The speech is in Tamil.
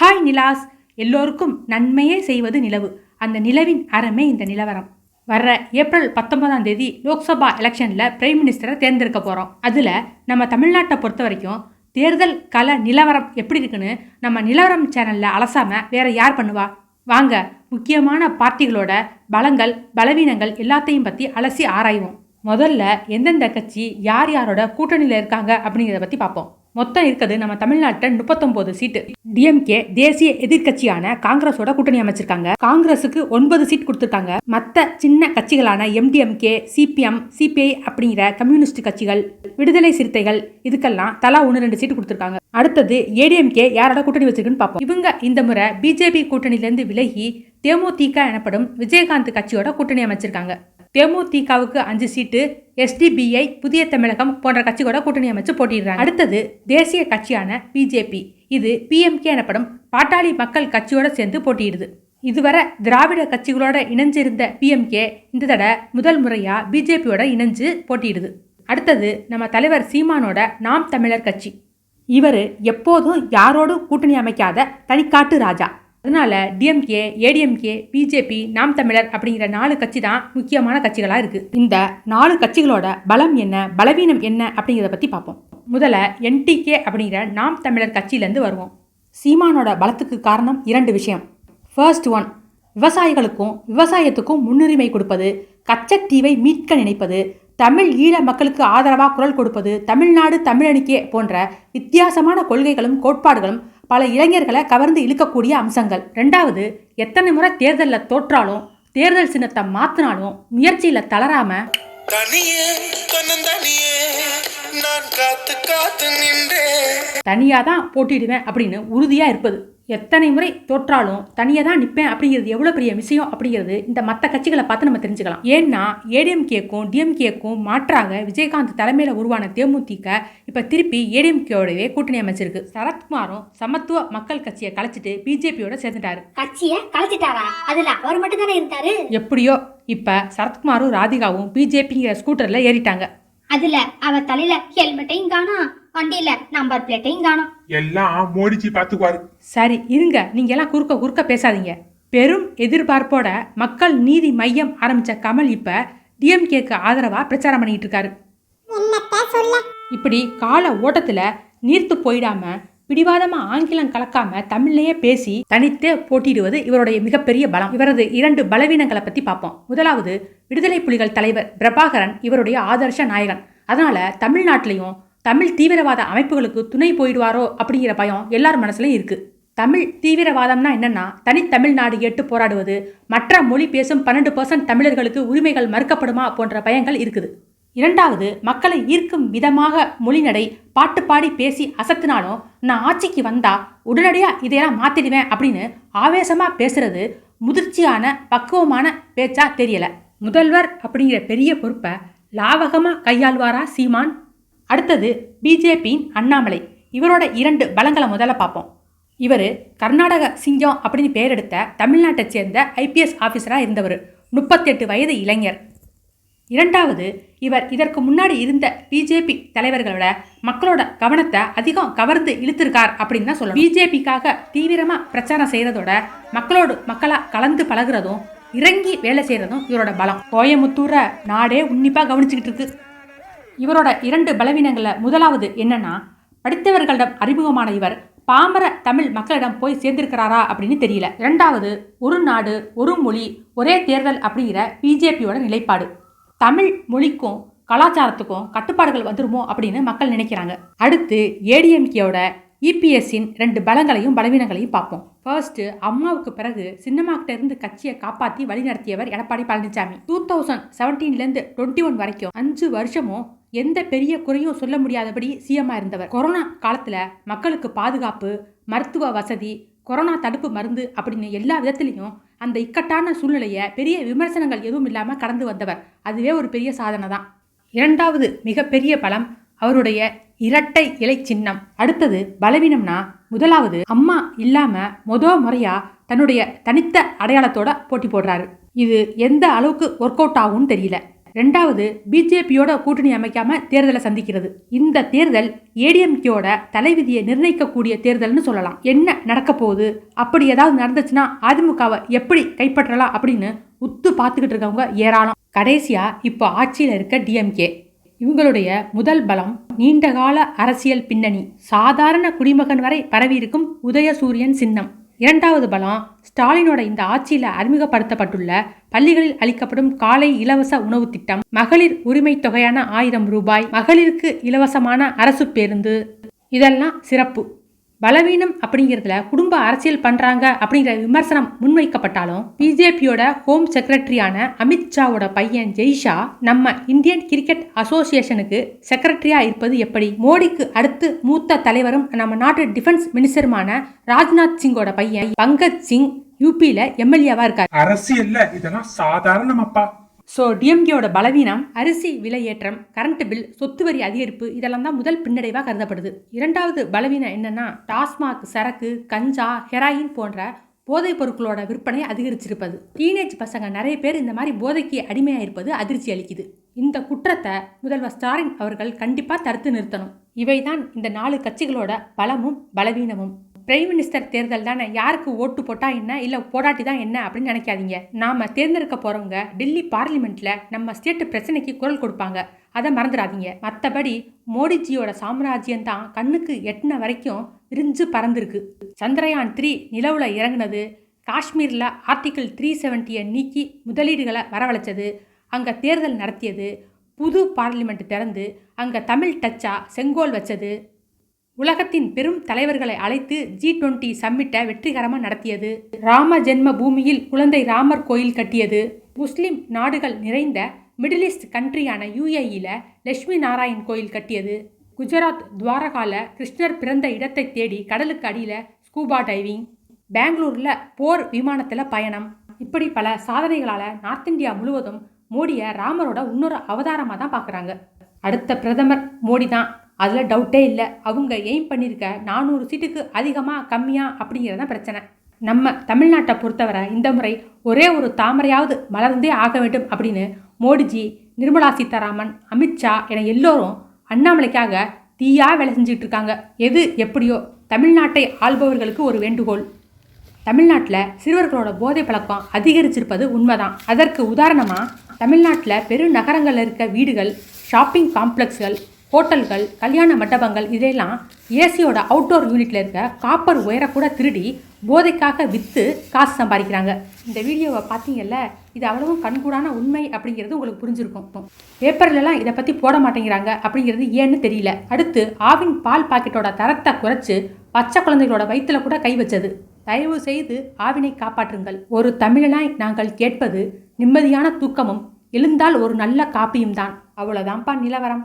ஹாய் நிலாஸ். எல்லோருக்கும் நன்மையே செய்வது நிலவு. அந்த நிலவின் அறமே இந்த நிலவரம். வர்ற ஏப்ரல் பத்தொன்பதாம் தேதி லோக்சபா எலெக்ஷனில் பிரைம் மினிஸ்டரை தேர்ந்தெடுக்க போகிறோம் அதில் நம்ம தமிழ்நாட்டை பொறுத்த வரைக்கும் தேர்தல் கல நிலவரம் எப்படி இருக்குன்னு நம்ம நிலவரம் சேனலில் அலசாமல் வேற யார் பண்ணுவா? வாங்க முக்கியமான பார்ட்டிகளோட பலங்கள் பலவீனங்கள் எல்லாத்தையும் பற்றி அலசி ஆராய்வோம். முதல்ல எந்தெந்த கட்சி யார் யாரோட கூட்டணியில் இருக்காங்க அப்படிங்கிறத பற்றி பார்ப்போம். மொத்தம் இருக்குது நம்ம தமிழ்நாட்டில் முப்பத்தொம்போது சீட்டு. டிஎம்கே தேசிய எதிர்க்கட்சியான காங்கிரஸோட கூட்டணி அமைச்சிருக்காங்க. காங்கிரஸுக்கு ஒன்பது சீட் கொடுத்துருக்காங்க. மற்ற சின்ன கட்சிகளான எம்டிஎம்கே சிபிஎம் சிபிஐ அப்படிங்கிற கம்யூனிஸ்ட் கட்சிகள் விடுதலை சிறுத்தைகள் இதுக்கெல்லாம் தலா ஒன்று ரெண்டு சீட்டு கொடுத்துருக்காங்க. அடுத்தது ஏடிஎம்கே யாரோட கூட்டணி வச்சிருக்குன்னு பார்ப்போம். இவங்க இந்த முறை பிஜேபி கூட்டணியிலேருந்து விலகி தேமுதிக எனப்படும் விஜயகாந்த் கட்சியோட கூட்டணி அமைச்சிருக்காங்க. தேமுதிகவுக்கு அஞ்சு சீட்டு எஸ்டிபிஐ புதிய தமிழகம் போன்ற கட்சிகளோட கூட்டணி அமைச்சு போட்டிடுறாங்க அடுத்தது தேசிய கட்சியான பிஜேபி இது பிஎம்கே எனப்படும் பாட்டாளி மக்கள் கட்சியோட சேர்ந்து போட்டியிடுது. இதுவரை திராவிட கட்சிகளோட இணைஞ்சிருந்த பிஎம்கே இந்த தடவை முதல் முறையா பிஜேபியோட இணைஞ்சு போட்டியிடுது. அடுத்தது நம்ம தலைவர் சீமானோட நாம் தமிழர் கட்சி. இவர் எப்போதும் யாரோடும் கூட்டணி அமைக்காத தனிக்காட்டு ராஜா. அதனால டிஎம்கே ஏடிஎம்கே பிஜேபி நாம் தமிழர் அப்படிங்கிற நாலு கட்சி தான் முக்கியமான கட்சிகளாக இருக்குது இந்த நாலு கட்சிகளோட பலம் என்ன பலவீனம் என்ன அப்படிங்கிறத பற்றி பார்ப்போம். முதல்ல என்டிகே அப்படிங்கிற நாம் தமிழர் கட்சியிலேருந்து வருவோம். சீமானோட பலத்துக்கு காரணம் இரண்டு விஷயம். ஃபர்ஸ்ட் ஒன் விவசாயிகளுக்கும் விவசாயத்துக்கும் முன்னுரிமை கொடுப்பது கச்சத்தீவை மீட்க நினைப்பது தமிழ் ஈழ மக்களுக்கு ஆதரவாக குரல் கொடுப்பது தமிழ்நாடு தமிழனுக்கே போன்ற வித்தியாசமான கொள்கைகளும் கோட்பாடுகளும் பல இளைஞர்களை கவர்ந்து இழுக்கக்கூடிய அம்சங்கள். ரெண்டாவது எத்தனை முறை தேர்தலில் தோற்றாலும் தேர்தல் சின்னத்தை மாற்றினாலும் முயற்சியில் தளராம தனியாக தான் போட்டிடுவேன் அப்படின்னு உறுதியாக இருப்பது. எத்தனை முறை தோற்றாலும் தனியாக தான் நிற்பேன் அப்படிங்கிறது எவ்வளோ பெரிய விஷயம் அப்படிங்கிறது இந்த மற்ற கட்சிகளை பார்த்து நம்ம தெரிஞ்சுக்கலாம். ஏன்னா ஏடிஎம்கேக்கும் டிஎம்கேக்கும் மாற்றாக விஜயகாந்த் தலைமையில் உருவான தேமுதிக இப்போ திருப்பி ஏடிஎம்கேவோடவே கூட்டணி அமைச்சிருக்கு. சரத்குமாரும் சமத்துவ மக்கள் கட்சியை கலைச்சிட்டு பிஜேபியோட சேர்ந்துட்டாரு. கட்சிய கலைச்சிட்டாரா? அதுல அவர் மட்டும் தானே இருந்தாரு? எப்படியோ இப்போ சரத்குமாரும் ராதிகாவும் பிஜேபிங்கிற ஸ்கூட்டரில் ஏறிட்டாங்க. அதுல அவர் தலையில ஹெல்மெட்டையும் காணோம். வண்டியில நம்பர் பிளேட்டையும் காணோம். எல்லாம் மோடிஜி பாத்துக்குவாரு. சரி இருங்க. நீங்க எல்லாம் குறுக்க குறுக்க பேசாதீங்க. பெரும் எதிர்பார்ப்போட மக்கள் நீதி மையம் ஆரம்பிச்ச கமல் இப்ப டிஎம்கேக்கு ஆதரவா பிரச்சாரம் பண்ணிட்டு இருக்காரு. இப்படி கால ஓட்டத்துல நீர்த்து போயிடாம பிடிவாதமா ஆங்கிலம் கலக்காம தமிழ்லயே பேசி தனித்தே போட்டியிடுவது இவருடைய மிகப்பெரிய பலம். இவரது இரண்டு பலவீனங்களை பத்தி பார்ப்போம். முதலாவது விடுதலை புலிகள் தலைவர் பிரபாகரன் இவருடைய ஆதர்ஷ நாயகன். அதனால தமிழ்நாட்டிலையும் தமிழ் தீவிரவாத அமைப்புகளுக்கு துணை போயிடுவாரோ அப்படிங்கிற பயம் எல்லார் மனசுலையும் இருக்கு. தமிழ் தீவிரவாதம்னா என்னன்னா தனித்தமிழ்நாடு எட்டு போராடுவது மற்ற மொழி பேசும் பன்னெண்டு பர்சன்ட் தமிழர்களுக்கு உரிமைகள் மறுக்கப்படுமா போன்ற பயங்கள் இருக்குது. இரண்டாவது மக்களை ஈர்க்கும் விதமாக மொழிநடை பாட்டு பாடி பேசி அசத்தினாலும் நான் ஆட்சிக்கு வந்தா உடனடியாக இதையெல்லாம் மாத்திடுவேன் அப்படின்னு ஆவேசமாக பேசுறது முதிர்ச்சியான பக்குவமான பேச்சா தெரியலை. முதல்வர் அப்படிங்கிற பெரிய பொறுப்பை லாவகமாக கையாள்வாரா சீமான்? அடுத்தது பிஜேபியின் அண்ணாமலை. இவரோட இரண்டு பலங்களை முதல்ல பார்ப்போம். இவர் கர்நாடக சிங்கம் அப்படின்னு பெயர் எடுத்த தமிழ்நாட்டை சேர்ந்த ஐபிஎஸ் ஆஃபீஸராக இருந்தவர். முப்பத்தெட்டு வயது இளைஞர். இரண்டாவது இவர் இதற்கு முன்னாடி இருந்த பிஜேபி தலைவர்களோட மக்களோட கவனத்தை அதிகம் கவர்ந்து இழுத்திருக்கார் அப்படின்னு தான் சொல்லணும். பிஜேபிக்காக தீவிரமாக பிரச்சாரம் செய்கிறதோட மக்களோடு மக்களாக கலந்து பழகுறதும் இறங்கி வேலை செய்கிறதும் இவரோட பலம். கோயமுத்தூரை நாடே உன்னிப்பாக கவனிச்சுக்கிட்டு இருக்கு. இவரோட இரண்டு பலவீனங்களில் முதலாவது என்னன்னா படித்தவர்களிடம் அறிமுகமான இவர் பாமர தமிழ் மக்களிடம் போய் சேர்ந்திருக்கிறாரா அப்படின்னு தெரியல. இரண்டாவது ஒரு நாடு ஒரு மொழி ஒரே தேர்தல் அப்படிங்கிற பிஜேபியோட நிலைப்பாடு. தமிழ் மொழிக்கும் கலாச்சாரத்துக்கும் கட்டுப்பாடுகள் வந்துருமோ அப்படின்னு மக்கள் நினைக்கிறாங்க. அடுத்து ஏடிஎம்கேயோட இபிஎஸ்ஸின் ரெண்டு பலங்களையும் பலவீனங்களையும் பார்ப்போம். ஃபர்ஸ்ட் அம்மாவுக்கு பிறகு சின்னமாக்கிட்ட இருந்து கட்சியை காப்பாற்றி வழிநடத்தியவர் எடப்பாடி பழனிசாமி. டூ தௌசண்ட் செவன்டீன்லேருந்து டுவெண்ட்டி ஒன் வரைக்கும் அஞ்சு வருஷமும் எந்த பெரிய குறையும் சொல்ல முடியாதபடி சிஎம்மா இருந்தவர். கொரோனா காலத்தில் மக்களுக்கு பாதுகாப்பு மருத்துவ வசதி கொரோனா தடுப்பு மருந்து அப்படின்னு எல்லா விதத்துலையும் அந்த இக்கட்டான சூழ்நிலையை பெரிய விமர்சனங்கள் எதுவும் இல்லாமல் கடந்து வந்தவர். அதுவே ஒரு பெரிய சாதனை தான். இரண்டாவது மிகப்பெரிய பலம் அவருடைய இரட்டை இலை சின்னம். அடுத்தது பலவீனம்னா முதலாவது அம்மா இல்லாமல் மொத முறையாக தன்னுடைய தனித்த அடையாளத்தோட போட்டி போடுறாரு. இது எந்த அளவுக்கு ஒர்க் அவுட் ஆகும்னு தெரியல. ரெண்டாவது பிஜேபியோட கூட்டணி அமைக்காம தேர்தலை சந்திக்கிறது. இந்த தேர்தல் ஏடிஎம்கேயோட தலைவிதியை நிர்ணயிக்கக்கூடிய தேர்தல்னு சொல்லலாம். என்ன நடக்க போகுது? அப்படி ஏதாவது நடந்துச்சுன்னா அதிமுகவை எப்படி கைப்பற்றலாம் அப்படின்னு உத்து பார்த்துக்கிட்டு இருக்கவங்க ஏராளம். கடைசியா இப்போ ஆட்சியில் இருக்க டிஎம்கே. இவங்களுடைய முதல் பலம் நீண்டகால அரசியல் பின்னணி. சாதாரண குடிமகன் வரை பரவியிருக்கும் உதயசூரியன் சின்னம். இரண்டாவது பலம் ஸ்டாலினோட இந்த ஆட்சியில் அறிமுகப்படுத்தப்பட்டுள்ள பள்ளிகளில் அளிக்கப்படும் காலை இலவச உணவு திட்டம் மகளிர் உரிமை தொகையான ஆயிரம் ரூபாய் மகளிருக்கு இலவசமான அரசு பேருந்து. இதெல்லாம் சிறப்பு. பலவீனம் அப்படிங்கிறதுல குடும்ப அரசியல் பண்றாங்க அப்படிங்கிற விமர்சனம் முன்வைக்கப்பட்டாலும் பிஜேபியோட ஹோம் செக்ரட்டரியான அமித்ஷாவோட பையன் ஜெய்ஷா நம்ம இந்தியன் கிரிக்கெட் அசோசியேஷனுக்கு செக்ரட்டரியா இருப்பது எப்படி? மோடிக்கு அடுத்து மூத்த தலைவரும் நம்ம நாட்டு டிஃபென்ஸ் மினிஸ்டருமான ராஜ்நாத் சிங்கோட பையன் பங்கஜ் சிங் யூபியில எம்எல்ஏவா இருக்காரு. அரசியல்ல இதெல்லாம் சாதாரணமாப்பா. ஸோ டிஎம்கேயோட பலவீனம் அரிசி விலையேற்றம் கரண்ட் பில் சொத்து வரி அதிகரிப்பு இதெல்லாம் தான் முதல் பின்னடைவாக கருதப்படுது. இரண்டாவது பலவீனம் என்னென்னா டாஸ்மாக் சரக்கு கஞ்சா ஹெராயின் போன்ற போதைப் பொருட்களோட விற்பனை அதிகரிச்சிருப்பது. டீனேஜ் பசங்க நிறைய பேர் இந்த மாதிரி போதைக்கு அடிமையாக இருப்பது அதிர்ச்சி அளிக்குது. இந்த குற்றத்தை முதல்வர் ஸ்டாலின் அவர்கள் கண்டிப்பாக தடுத்து நிறுத்தணும். இவைதான் இந்த நாலு கட்சிகளோட பலமும் பலவீனமும். பிரைம் மினிஸ்டர் தேர்தல் தானே? யாருக்கு ஓட்டு போட்டால் என்ன? இல்லை போடாட்டி தான் என்ன அப்படின்னு நினைக்காதீங்க. நாம தேர்ந்தெடுக்க போறவங்க டெல்லி பார்லிமெண்ட்டில் நம்ம ஸ்டேட் பிரச்சனைக்கு குரல் கொடுப்பாங்க. அதை மறந்துடாதீங்க. மற்றபடி மோடிஜியோட சாம்ராஜ்யம் தான் கண்ணுக்கு எட்டின வரைக்கும் விரிஞ்சு பறந்துருக்கு. சந்திரயான் த்ரீ நிலவில் இறங்குனது காஷ்மீரில் ஆர்டிகிள் த்ரீ செவன்ட்டியை நீக்கி முதலீடுகளை வரவழைச்சது அங்கே தேர்தல் நடத்தியது புது பார்லிமெண்ட் திறந்து அங்கே தமிழ் டச்சா செங்கோல் வச்சது. உலகத்தின் பெரும் தலைவர்களை அழைத்து ஜி டுவெண்ட்டி சம்மிட்டை வெற்றிகரமாக நடத்தியது. ராம ஜென்ம பூமியில் குழந்தை ராமர் கோயில் கட்டியது. முஸ்லிம் நாடுகள் நிறைந்த மிடில் ஈஸ்ட் கண்ட்ரியான யுஏஇயில் லட்சுமி நாராயண் கோயில் கட்டியது. குஜராத் துவாரகால கிருஷ்ணர் பிறந்த இடத்தை தேடி கடலுக்கு அடியில் ஸ்கூபா டைவிங் பெங்களூரில் போர் விமானத்தில் பயணம். இப்படி பல சாதனைகளால் நார்த் இந்தியா முழுவதும் மோடியை ராமரோட இன்னொரு அவதாரமாக தான் பார்க்குறாங்க. அடுத்த பிரதமர் மோடி தான் அதில் டவுட்டே இல்லை. அவங்க எய்ம் பண்ணியிருக்க நானூறு சீட்டுக்கு அதிகமாக கம்மியாக அப்படிங்கிறது தான் பிரச்சனை. நம்ம தமிழ்நாட்டை பொறுத்தவரை இந்த முறை ஒரே ஒரு தாமரையாவது மலர்ந்தே ஆக வேண்டும் அப்படின்னு மோடிஜி நிர்மலா சீதாராமன் அமித்ஷா என எல்லோரும் அண்ணாமலைக்காக தீயாக வேலை செஞ்சுட்டு இருக்காங்க. எது எப்படியோ தமிழ்நாட்டை ஆள்பவர்களுக்கு ஒரு வேண்டுகோள். தமிழ்நாட்டில் சிறுவர்களோட போதை பழக்கம் அதிகரிச்சிருப்பது உண்மைதான். அதற்கு உதாரணமாக தமிழ்நாட்டில் பெருநகரங்களில் இருக்க வீடுகள் ஷாப்பிங் காம்ப்ளெக்ஸ்கள் ஹோட்டல்கள் கல்யாண மண்டபங்கள் இதெல்லாம் ஏசியோட அவுட்டோர் யூனிட்டில் இருக்க காப்பர் ஒயரை கூட திருடி போதைக்காக விற்று காசு சம்பாதிக்கிறாங்க. இந்த வீடியோவை பார்த்தீங்கல்ல இது அவ்வளவும் கண்கூடான உண்மை அப்படிங்கிறது உங்களுக்கு புரிஞ்சிருக்கும். பேப்பர்லலாம் இதை பற்றி போட மாட்டேங்கிறாங்க அப்படிங்கிறது ஏன்னு தெரியல. அடுத்து ஆவின் பால் பாக்கெட்டோட தரத்தை குறைச்சு பச்சை குழந்தைகளோட வயிற்றுல கூட கை வச்சது. தயவு செய்து ஆவினை காப்பாற்றுங்கள். ஒரு தமிழனாய் நாங்கள் கேட்பது நிம்மதியான தூக்கமும் எழுந்தால் ஒரு நல்ல காப்பியும் தான். அவ்வளோதான்ப்பா நிலவரம்.